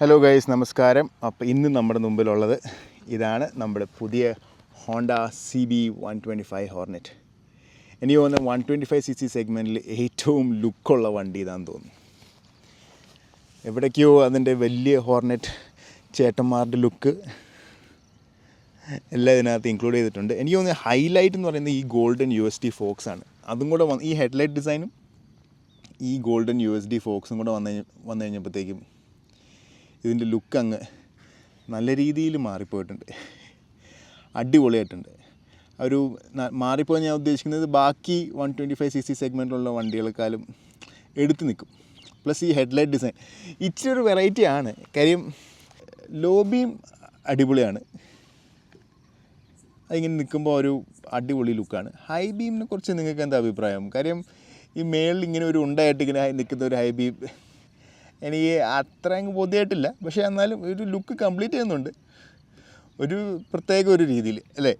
Hello guys നമസ്കാരം. അപ്പോൾ ഇന്ന് നമ്മുടെ മുമ്പിലുള്ളത് ഇതാണ് നമ്മുടെ പുതിയ Honda C B one twenty five Hornet എനിക്ക് തോന്നുന്നത് one twenty five C C സെഗ്മെന്റിൽ ഏറ്റവും ലുക്കുള്ള വണ്ടി ഇതാന്ന് തോന്നുന്നു. എവിടേക്കോ അതിന്റെ വലിയ ഹോർനെറ്റ് ചേട്ടന്മാരുടെ ലുക്ക് എല്ലാം ഇതിനകത്ത് ഇൻക്ലൂഡ് ചെയ്തിട്ടുണ്ട്. എനിക്ക് തോന്നുന്നത് ഹൈലൈറ്റ് എന്ന് പറയുന്നത് ഈ golden U S D forks ആണ്. അതും കൂടെ വന്ന് ഈ ഹെഡ്ലൈറ്റ് ഡിസൈനും ഈ ഗോൾഡൻ യു എസ് ഡി ഫോക്സും കൂടെ വന്നു വന്നു കഴിഞ്ഞപ്പോഴത്തേക്കും ഇതിന്റെ ലുക്ക് അങ്ങ് നല്ല രീതിയിൽ മാറിപ്പോയിട്ടുണ്ട്. അടിപൊളിയായിട്ടുണ്ട്. ഒരു മാറിപ്പോയി ഞാൻ ഉദ്ദേശിക്കുന്നത് ബാക്കി one twenty five C C സെഗ്മെന്റിലുള്ള വണ്ടികളെക്കാളും എടുത്ത് നിൽക്കും. പ്ലസ് ഈ ഹെഡ്ലൈറ്റ് ഡിസൈൻ ഇച്ചിരി ഒരു വെറൈറ്റി ആണ്. കാര്യം ലോബിയും അടിപൊളിയാണ്. അതിങ്ങനെ നിൽക്കുമ്പോൾ ഒരു അടിപൊളി ലുക്കാണ് ഹൈ ബീമിനെ കുറിച്ച് നിങ്ങൾക്ക് എന്താ അഭിപ്രായം? കാര്യം ഈ മേളിൽ ഇങ്ങനെ ഒരു ഉണ്ടായിട്ട് ഇങ്ങനെ നിൽക്കുന്ന ഒരു ഹൈ ബീം എനിക്ക് അങ്ങ് ബോധ്യമായിട്ടില്ല പക്ഷേ എന്നാലും ഒരു ലുക്ക് കംപ്ലീറ്റ് ചെയ്യുന്നുണ്ട്. ഒരു പ്രത്യേക ഒരു രീതിയിൽ അല്ലേ?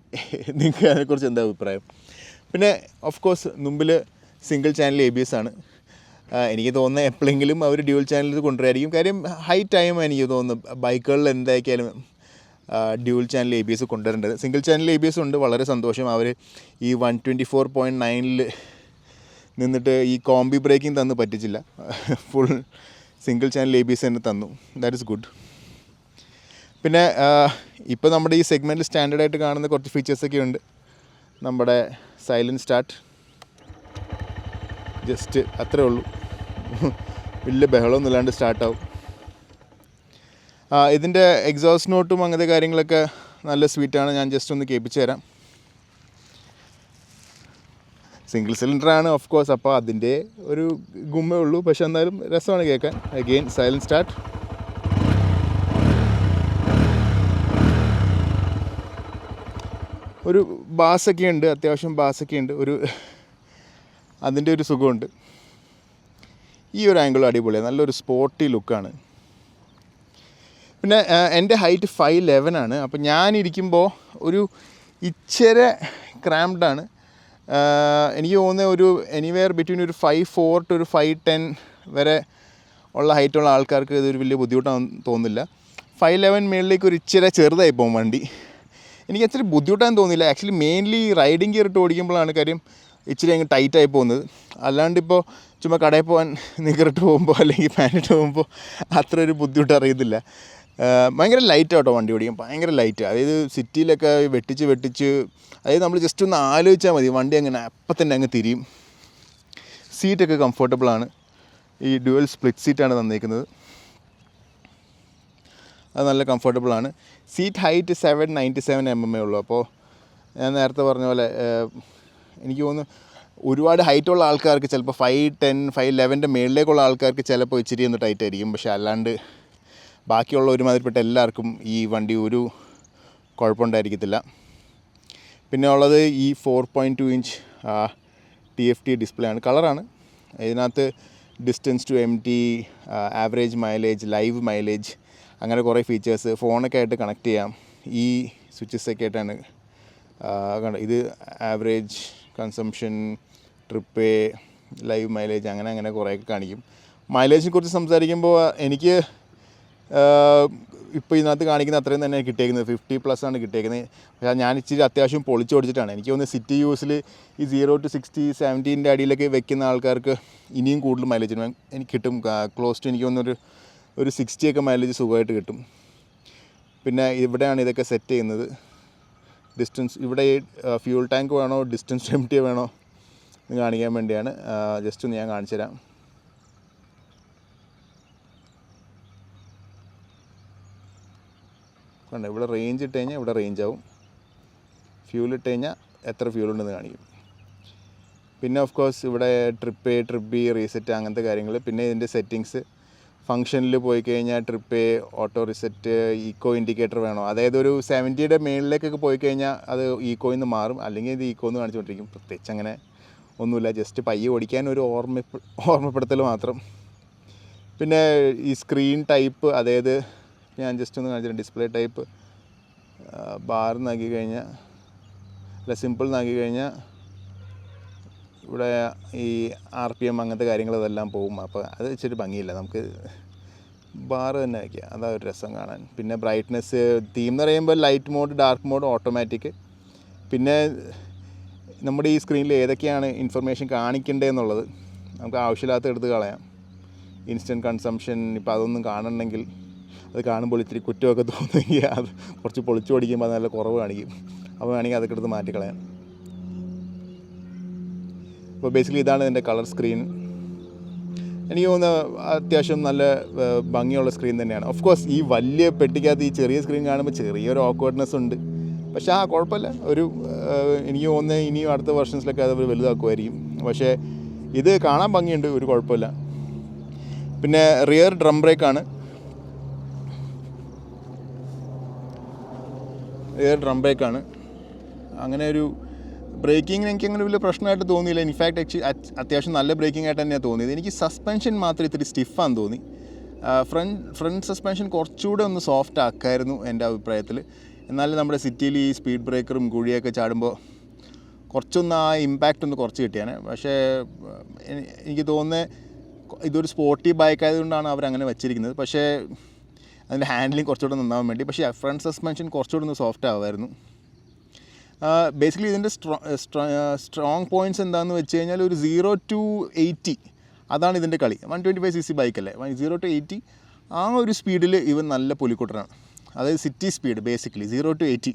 നിങ്ങൾക്ക് അതിനെക്കുറിച്ച് എന്താ അഭിപ്രായം? പിന്നെ ഓഫ് കോഴ്സ് മുമ്പിൽ single channel A B S ആണ്. എനിക്ക് തോന്നുന്നത് എപ്പോഴെങ്കിലും അവർ ഡ്യൂൽ ചാനലിൽ കൊണ്ടുവരായിരിക്കും. കാര്യം ഹൈ ടൈം എനിക്ക് തോന്നുന്നു. ബൈക്കുകളിൽ എന്തായാലും dual channel A B S കൊണ്ടുവരേണ്ടത്. Single channel A B S ഉണ്ട് വളരെ സന്തോഷം. അവർ ഈ വൺ ട്വന്റി ഫോർ പോയിന്റ് നയനിൽ നിന്നിട്ട് ഈ കോംബി ബ്രേക്കിംഗ് തന്ന് പറ്റിച്ചില്ല. Full single channel A B C തന്നെ തന്നു. ദാറ്റ് ഇസ് ഗുഡ് പിന്നെ ഇപ്പോൾ നമ്മുടെ ഈ സെഗ്മെന്റിൽ സ്റ്റാൻഡേർഡായിട്ട് കാണുന്ന കുറച്ച് ഫീച്ചേഴ്സൊക്കെ ഉണ്ട്. നമ്മുടെ സൈലന്റ് സ്റ്റാർട്ട് ജസ്റ്റ് അത്രേ ഉള്ളൂ. വലിയ ബഹളമൊന്നും ഇല്ലാണ്ട് സ്റ്റാർട്ടാവും ഇതിന്റെ എക്സോസ്റ്റ് നോട്ടും അങ്ങനത്തെ കാര്യങ്ങളൊക്കെ നല്ല സ്വീറ്റാണ് ഞാൻ ജസ്റ്റ് ഒന്ന് കേൾപ്പിച്ച് തരാം. സിംഗിൾ സിലിണ്ടറാണ് ഓഫ് കോഴ്സ് അപ്പോൾ അതിന്റെ ഒരു ഗുമ്മേ ഉള്ളൂ. പക്ഷെ എന്തായാലും രസമാണ് കേൾക്കാൻ. അഗെയിൻ സൈലൻസ് സ്റ്റാർട്ട് ഒരു ബാസൊക്കെ ഉണ്ട് അത്യാവശ്യം ബാസൊക്കെ ഉണ്ട്. ഒരു അതിന്റെ ഒരു സുഖമുണ്ട്. ഈ ഒരു ആംഗിൾ അടിപൊളിയാണ്. നല്ലൊരു സ്പോർട്ടി ലുക്കാണ് പിന്നെ എന്റെ ഹൈറ്റ് ഫൈവ് ലെവൻ ആണ്. അപ്പോൾ ഞാനിരിക്കുമ്പോൾ ഒരു ഇച്ചിരി ക്രാംഡാണ് എനിക്ക് തോന്നുന്ന ഒരു എനിവെയർ ബിറ്റ്വീൻ ഒരു ഫൈവ് ഫോർ ടു ഒരു ഫൈവ് ടെൻ വരെ ഉള്ള ഹൈറ്റുള്ള ആൾക്കാർക്ക് ഇതൊരു വലിയ ബുദ്ധിമുട്ടാണെന്ന് തോന്നുന്നില്ല. ഫൈവ് ലെവൻ മേളിലേക്ക് ഒരു ഇച്ചിരി ചെറുതായി പോകും വണ്ടി. എനിക്ക് അത്ര ബുദ്ധിമുട്ടാന്ന് തോന്നുന്നില്ല. ആക്ച്വലി മെയിൻലി റൈഡിങ് ഗിയർ ഇട്ട് ഓടിക്കുമ്പോഴാണ് കാര്യം ഇച്ചിരി അങ്ങ് ടൈറ്റായി പോകുന്നത്. അല്ലാണ്ട് ഇപ്പോൾ ചുമ്മാ കടയിൽ പോകാൻ നിക്കറിട്ട് പോകുമ്പോൾ അല്ലെങ്കിൽ ഫാനിട്ട് പോകുമ്പോൾ അത്ര ഒരു ബുദ്ധിമുട്ട് അറിയത്തില്ല. ഭയങ്കര ലൈറ്റ് ആട്ടോ വണ്ടി ഓടിക്കും ഭയങ്കര ലൈറ്റ് അതായത് സിറ്റിയിലൊക്കെ വെട്ടിച്ച് വെട്ടിച്ച് അതായത് നമ്മൾ ജസ്റ്റ് ഒന്ന് ആലോചിച്ചാൽ മതി വണ്ടി അങ്ങനെ അപ്പം തന്നെ അങ്ങ് തിരിയും. സീറ്റൊക്കെ കംഫർട്ടബിളാണ് ഈ ഡ്യുവൽ സ്പ്ലിറ്റ് സീറ്റാണ് തന്നേക്കുന്നത്. അത് നല്ല കംഫർട്ടബിളാണ് seat height seven ninety seven M M A ഉള്ളൂ. അപ്പോൾ ഞാൻ നേരത്തെ പറഞ്ഞ പോലെ എനിക്ക് തോന്നുന്നു ഒരുപാട് ഹൈറ്റുള്ള ആൾക്കാർക്ക് ചിലപ്പോൾ ഫൈവ് ടെൻ ഫൈവ് ലെവന്റെ മേളിലേക്കുള്ള ആൾക്കാർക്ക് ചിലപ്പോൾ ഇച്ചിരി ഒന്ന് ടൈറ്റ് ആയിരിക്കും. പക്ഷേ അല്ലാണ്ട് ബാക്കിയുള്ള ഒരുമാതിരിപ്പെട്ട എല്ലാവർക്കും ഈ വണ്ടി ഒരു കുഴപ്പമുണ്ടായിരിക്കത്തില്ല. പിന്നെ ഉള്ളത് ഈ four point two inch T F T display ആണ്. കളറാണ് ഇതിനകത്ത് distance to M T average mileage live mileage അങ്ങനെ കുറേ ഫീച്ചേഴ്സ് ഫോണൊക്കെ ആയിട്ട് കണക്ട് ചെയ്യാം. ഈ സ്വിച്ചസ് ഒക്കെ ആയിട്ടാണ് കണ്ടോ ഇത് average consumption trip live mileage അങ്ങനെ അങ്ങനെ കുറേയൊക്കെ കാണിക്കും. മൈലേജിനെ കുറിച്ച് സംസാരിക്കുമ്പോൾ എനിക്ക് ഇപ്പോൾ ഇതിനകത്ത് കാണിക്കുന്ന അത്രയും തന്നെ കിട്ടിയേക്കുന്നത്. ഫിഫ്റ്റി പ്ലസ് ആണ് കിട്ടിയേക്കുന്നത്. പക്ഷേ ഞാൻ ഇച്ചിരി അത്യാവശ്യം പൊളിച്ച് ഓടിച്ചിട്ടാണ്. എനിക്ക് തോന്നുന്നത് സിറ്റി യൂസിൽ ഈ സീറോ ടു സിക്സ്റ്റി സെവന്റീന്റെ അടിയിലൊക്കെ വെക്കുന്ന ആൾക്കാർക്ക് ഇനിയും കൂടുതൽ മൈലേജ് എനിക്ക് കിട്ടും. ക്ലോസ് ടു എനിക്ക് തോന്നുന്നൊരു ഒരു സിക്സ്റ്റിയൊക്കെ മൈലേജ് സുഖമായിട്ട് കിട്ടും. പിന്നെ ഇവിടെയാണ് ഇതൊക്കെ സെറ്റ് ചെയ്യുന്നത്. ഡിസ്റ്റൻസ് ഇവിടെ ഫ്യൂൾ ടാങ്ക് വേണോ ഡിസ്റ്റൻസ് എം വേണോ എന്ന് കാണിക്കാൻ വേണ്ടിയാണ്. ജസ്റ്റ് ഒന്ന് ഞാൻ കാണിച്ചു തരാം കണ്ടോ ഇവിടെ റേഞ്ച് ഇട്ട് കഴിഞ്ഞാൽ ഇവിടെ റേഞ്ച് ആവും. ഫ്യൂൽ ഇട്ട് കഴിഞ്ഞാൽ എത്ര ഫ്യൂൽ ഉണ്ടെന്ന് കാണിക്കും. പിന്നെ ഓഫ് കോഴ്സ് ഇവിടെ trip A trip B reset അങ്ങനത്തെ കാര്യങ്ങൾ പിന്നെ ഇതിന്റെ സെറ്റിങ്സ് ഫംഗ്ഷനിൽ പോയി കഴിഞ്ഞാൽ trip A auto reset eco indicator വേണോ? അതായത് ഒരു സെവന്റിയുടെ മേളിലേക്കൊക്കെ പോയി കഴിഞ്ഞാൽ അത് ഈക്കോയിൽ നിന്ന് മാറും. അല്ലെങ്കിൽ ഇത് ഈക്കോ എന്ന് കാണിച്ചുകൊണ്ടിരിക്കും. പ്രത്യേകിച്ച് അങ്ങനെ ഒന്നുമില്ല. ജസ്റ്റ് പയ്യെ ഓടിക്കാൻ ഒരു ഓർമ്മ ഓർമ്മപ്പെടുത്തൽ മാത്രം. പിന്നെ ഈ സ്ക്രീൻ ടൈപ്പ് അതായത് ഞാൻ ജസ്റ്റ് ഒന്ന് കാണിച്ചിട്ട് ഡിസ്പ്ലേ ടൈപ്പ് ബാർ നാക്കി കഴിഞ്ഞാൽ അല്ല സിമ്പിൾ നാക്കി കഴിഞ്ഞാൽ ഇവിടെ ഈ ആർ പി എം അങ്ങനത്തെ കാര്യങ്ങൾ ഇതെല്ലാം പോകും. അപ്പോൾ അത് ഇച്ചിരി ഭംഗിയില്ല. നമുക്ക് ബാർ തന്നെ വയ്ക്കുക അതാ ഒരു രസം കാണാൻ. പിന്നെ ബ്രൈറ്റ്നെസ് തീം എന്ന് പറയുമ്പോൾ light mode dark mode automatic പിന്നെ നമ്മുടെ ഈ സ്ക്രീനിൽ ഏതൊക്കെയാണ് ഇൻഫർമേഷൻ കാണിക്കേണ്ടതെന്നുള്ളത് നമുക്ക് ആവശ്യമില്ലാത്ത എടുത്ത് കളയാം. ഇൻസ്റ്റന്റ് കൺസംഷൻ ഇപ്പോൾ അതൊന്നും കാണണമെങ്കിൽ അത് കാണുമ്പോൾ ഇത്തിരി കുറ്റമൊക്കെ തോന്നുമെങ്കിൽ അത് കുറച്ച് പൊളിച്ചു പഠിക്കുമ്പോൾ അത് നല്ല കുറവ് കാണിക്കും. അപ്പോൾ വേണമെങ്കിൽ അതൊക്കെ എടുത്ത് മാറ്റിക്കളയാം. അപ്പോൾ ബേസിക്കലി ഇതാണ് ഇതിന്റെ കളർ സ്ക്രീൻ എനിക്ക് തോന്നുന്ന അത്യാവശ്യം നല്ല ഭംഗിയുള്ള സ്ക്രീൻ തന്നെയാണ്. ഓഫ് കോഴ്സ് ഈ വലിയ പെട്ടിക്കകത്ത് ഈ ചെറിയ സ്ക്രീൻ കാണുമ്പോൾ ചെറിയൊരു ഓക്വേർഡ്നെസ് ഉണ്ട്. പക്ഷേ ആ കുഴപ്പമില്ല. ഒരു എനിക്ക് തോന്നുന്നത് ഇനിയും അടുത്ത വെർഷൻസിലൊക്കെ അത് വലുതാക്കുമായിരിക്കും. പക്ഷേ ഇത് കാണാൻ ഭംഗിയുണ്ട്. ഒരു കുഴപ്പമില്ല. പിന്നെ റിയർ ഡ്രം ബ്രേക്കാണ് റിയർ ഡ്രം ബ്രേക്കാണ് അങ്ങനെ ഒരു ബ്രേക്കിങ്ങിന് എനിക്ക് അങ്ങനെ വലിയ പ്രശ്നമായിട്ട് തോന്നിയില്ല. ഇൻഫാക്ട് അത്യാവശ്യം നല്ല ബ്രേക്കിംഗ് ആയിട്ട് തന്നെയാണ് തോന്നിയത്. എനിക്ക് സസ്പെൻഷൻ മാത്രം ഇത്തിരി സ്റ്റിഫാന്ന് തോന്നി. ഫ്രണ്ട് ഫ്രണ്ട് സസ്പെൻഷൻ കുറച്ചുകൂടെ ഒന്ന് സോഫ്റ്റ് ആക്കായിരുന്നു എന്റെ അഭിപ്രായത്തിൽ എന്നാലും നമ്മുടെ സിറ്റിയിൽ ഈ സ്പീഡ് ബ്രേക്കറും കുഴിയൊക്കെ ചാടുമ്പോൾ കുറച്ചൊന്ന് ആ ഇമ്പാക്റ്റ് ഒന്ന് കുറച്ച് കിട്ടിയാണ്. പക്ഷേ എനിക്ക് തോന്നുന്നത് ഇതൊരു സ്പോർട്ടി ബൈക്ക് ആയതുകൊണ്ടാണ് അവരങ്ങനെ വെച്ചിരിക്കുന്നത്. പക്ഷേ അതിന്റെ ഹാൻഡിലിംഗ് കുറച്ചുകൂടെ നന്നാവാൻ വേണ്ടി. പക്ഷേ ഫ്രണ്ട് സസ്പെൻഷൻ കുറച്ചുകൂടെ ഒന്ന് സോഫ്റ്റ് ആവുമായിരുന്നു. ബേസിക്കലി ഇതിന്റെ സ്ട്രോങ് പോയിന്റ്സ് എന്താണെന്ന് വെച്ച് കഴിഞ്ഞാൽ ഒരു സീറോ ടു എയ്റ്റി അതാണ് ഇതിന്റെ കളി. One twenty five C C ബൈക്കല്ലേ zero to eighty ആ ഒരു സ്പീഡിൽ ഇവൻ നല്ല പുലിക്കുട്ടനാണ്. അതായത് city speed basically zero to eighty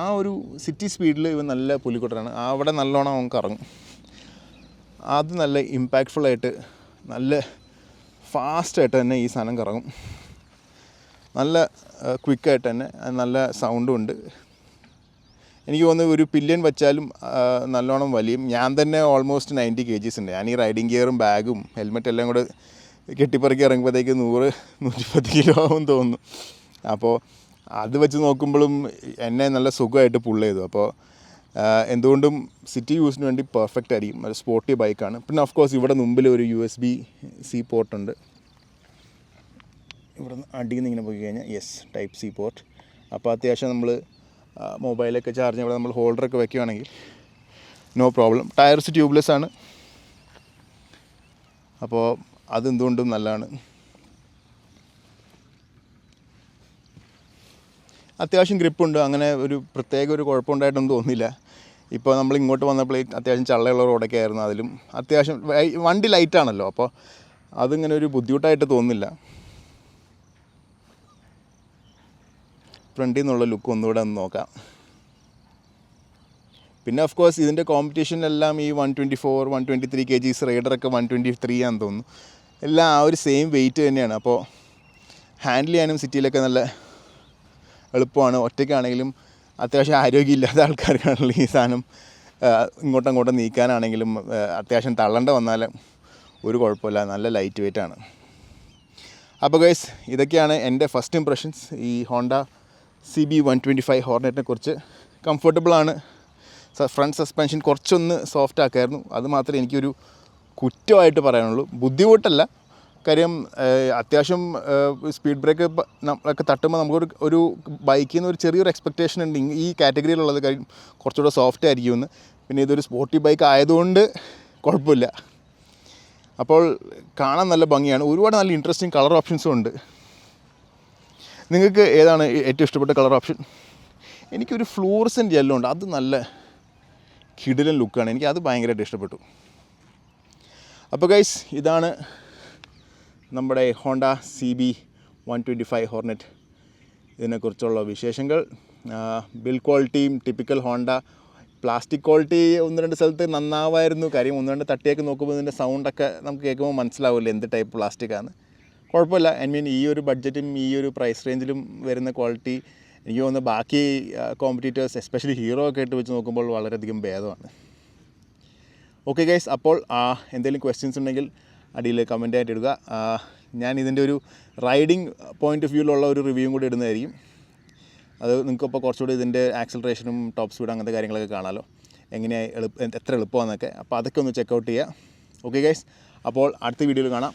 ആ ഒരു സിറ്റി സ്പീഡിൽ ഇവൻ നല്ല പുലിക്കുട്ടനാണ്. അവിടെ നല്ലോണം അവൻ കറങ്ങും. അത് നല്ല ഇമ്പാക്റ്റ്ഫുള്ളായിട്ട് നല്ല ഫാസ്റ്റായിട്ട് തന്നെ ഈ സാധനം കറങ്ങും. നല്ല ക്വിക്കായിട്ട് തന്നെ നല്ല സൗണ്ടും ഉണ്ട്. എനിക്ക് തോന്നുന്നു ഒരു പില്യൻ വെച്ചാലും നല്ലോണം വലിയും. ഞാൻ തന്നെ ഓൾമോസ്റ്റ് നയന്റി കെ ജീസ് ഉണ്ട്. ഞാൻ ഈ റൈഡിങ് ഗിയറും ബാഗും ഹെൽമെറ്റ് എല്ലാം കൂടെ കെട്ടിപ്പറക്കി ഇറങ്ങുമ്പോഴത്തേക്ക് നൂറ് നൂറ്റിപ്പത്ത് കിലോ ആവും തോന്നുന്നു. അപ്പോൾ അത് വെച്ച് നോക്കുമ്പോഴും എന്നെ നല്ല സുഖമായിട്ട് പുള്ള് ചെയ്തു. അപ്പോൾ എന്തുകൊണ്ടും സിറ്റി യൂസിന് വേണ്ടി പെർഫെക്റ്റ് ആയിരിക്കും. ഒരു സ്പോർട്ടി ബൈക്കാണ് പിന്നെ ഓഫ് കോഴ്സ് ഇവിടെ മുമ്പിൽ ഒരു യു എസ് ബി സി പോർട്ടുണ്ട് ഇവിടെ നിന്ന് അടിയിൽ നിന്ന് ഇങ്ങനെ പോയി കഴിഞ്ഞാൽ യെസ് ടൈപ്പ് സി പോർട്ട് അപ്പോൾ അത്യാവശ്യം നമ്മൾ മൊബൈലൊക്കെ ചാർജ് ഇവിടെ നമ്മൾ ഹോൾഡറൊക്കെ വെക്കുകയാണെങ്കിൽ നോ പ്രോബ്ലം ടയർസ് ട്യൂബ്ലെസ് ആണ്. അപ്പോൾ അതെന്തുകൊണ്ടും നല്ലതാണ്. അത്യാവശ്യം ഗ്രിപ്പുണ്ട് അങ്ങനെ ഒരു പ്രത്യേക ഒരു കുഴപ്പമുണ്ടായിട്ടൊന്നും തോന്നില്ല ഇപ്പോൾ നമ്മൾ ഇങ്ങോട്ട് വന്നപ്പോൾ അത്യാവശ്യം ചള്ളയുള്ള റോഡൊക്കെ ആയിരുന്നു അതിലും. അത്യാവശ്യം വണ്ടി ലൈറ്റാണല്ലോ അപ്പോൾ അതിങ്ങനെ ഒരു ബുദ്ധിമുട്ടായിട്ട് തോന്നുന്നില്ല. ഫ്രണ്ടിൽ നിന്നുള്ള ലുക്ക് ഒന്നുകൂടെ ഒന്ന് നോക്കാം. പിന്നെ ഓഫ് കോഴ്സ് ഇതിന്റെ കോമ്പറ്റീഷനിലെല്ലാം ഈ one twenty four one twenty three K Jees റൈഡറൊക്കെ വൺ ട്വന്റി ത്രീ ആണെന്ന് തോന്നുന്നു. എല്ലാം ആ ഒരു സെയിം വെയിറ്റ് തന്നെയാണ്. അപ്പോൾ ഹാൻഡിൽ ചെയ്യാനും സിറ്റിയിലൊക്കെ നല്ല എളുപ്പമാണ്. ഒറ്റയ്ക്കാണെങ്കിലും അത്യാവശ്യം ആരോഗ്യമില്ലാത്ത ആൾക്കാർക്കാണെങ്കിലും ഈ സാധനം ഇങ്ങോട്ടും അങ്ങോട്ടും നീക്കാനാണെങ്കിലും അത്യാവശ്യം തള്ളേണ്ട വന്നാൽ ഒരു കുഴപ്പമില്ല. നല്ല ലൈറ്റ് വെയിറ്റ് ആണ്. അപ്പോൾ ഗൈസ് ഇതൊക്കെയാണ് എന്റെ ഫസ്റ്റ് ഇംപ്രഷൻസ് ഈ Honda C B one twenty five ഹോർണറ്റിനെ കുറിച്ച് കംഫർട്ടബിളാണ് ഫ്രണ്ട് സസ്പെൻഷൻ കുറച്ചൊന്ന് സോഫ്റ്റ് ആക്കായിരുന്നു. അത് മാത്രമേ എനിക്കൊരു കുറ്റമായിട്ട് പറയാനുള്ളൂ. ബുദ്ധിമുട്ടല്ല. കാര്യം അത്യാവശ്യം സ്പീഡ് ബ്രേക്ക് നമ്മളൊക്കെ തട്ടുമ്പോൾ നമുക്കൊരു ഒരു ബൈക്കിൽ നിന്ന് ഒരു ചെറിയൊരു എക്സ്പെക്റ്റേഷൻ ഉണ്ട്. ഈ കാറ്റഗറിയിലുള്ളത് കാര്യം കുറച്ചുകൂടെ സോഫ്റ്റ് ആയിരിക്കുമെന്ന്. പിന്നെ ഇതൊരു സ്പോർട്ടി ബൈക്ക് ആയതുകൊണ്ട് കുഴപ്പമില്ല. അപ്പോൾ കാണാൻ നല്ല ഭംഗിയാണ്. ഒരുപാട് നല്ല ഇൻട്രസ്റ്റിംഗ് കളർ ഓപ്ഷൻസും ഉണ്ട്. നിങ്ങൾക്ക് ഏതാണ് ഏറ്റവും ഇഷ്ടപ്പെട്ട കളർ ഓപ്ഷൻ? എനിക്കൊരു ഫ്ലൂറസെന്റ് യെല്ലോ ഉണ്ട്. അത് നല്ല കിടിലൻ ലുക്കാണ് എനിക്ക് അത് ഭയങ്കരമായിട്ട് ഇഷ്ടപ്പെട്ടു. അപ്പോൾ ഗൈസ് ഇതാണ് നമ്മുടെ Honda C B one twenty five Hornet ഇതിനെക്കുറിച്ചുള്ള വിശേഷങ്ങൾ. ബിൽ ക്വാളിറ്റിയും ടിപ്പിക്കൽ ഹോണ്ട പ്ലാസ്റ്റിക് ക്വാളിറ്റി ഒന്ന് രണ്ട് സ്ഥലത്ത് നന്നാവായിരുന്നു. കാര്യം ഒന്ന് രണ്ട് തട്ടിയൊക്കെ നോക്കുമ്പോൾ ഇതിന്റെ സൗണ്ടൊക്കെ നമുക്ക് കേൾക്കുമ്പോൾ മനസ്സിലാവില്ല എന്ത് ടൈപ്പ് പ്ലാസ്റ്റിക്കാണ് കുഴപ്പമില്ല. ഐ മീൻ ഈ ഒരു ബഡ്ജറ്റും ഈ ഒരു പ്രൈസ് റേഞ്ചിലും വരുന്ന ക്വാളിറ്റി എനിക്ക് തോന്നുന്നു ബാക്കി കോമ്പറ്റീറ്റേഴ്സ് എസ്പെഷ്യലി ഹീറോ ഒക്കെ ആയിട്ട് വെച്ച് നോക്കുമ്പോൾ വളരെയധികം ഭേദമാണ്. ഓക്കെ ഗൈസ് അപ്പോൾ എന്തെങ്കിലും ക്വസ്റ്റ്യൻസ് ഉണ്ടെങ്കിൽ അടിയിൽ കമന്റ് ആയിട്ട് ഇടുക. ഞാൻ ഇതിന്റെ ഒരു റൈഡിങ് പോയിന്റ് ഓഫ് വ്യൂവിലുള്ള ഒരു റിവ്യൂ കൂടി ഇടുന്നതായിരിക്കും. അത് നിങ്ങൾക്കിപ്പോൾ കുറച്ചുകൂടി ഇതിന്റെ ആക്സലറേഷനും ടോപ്പ് സ്പീഡ് അങ്ങനത്തെ കാര്യങ്ങളൊക്കെ കാണാമല്ലോ എങ്ങനെയാണ് എളുപ്പം എത്ര എളുപ്പമാണെന്നൊക്കെ അപ്പോൾ അതൊക്കെ ഒന്ന് ചെക്കൗട്ട് ചെയ്യുക ഓക്കെ ഗൈസ് അപ്പോൾ അടുത്ത വീഡിയോയിൽ കാണാം.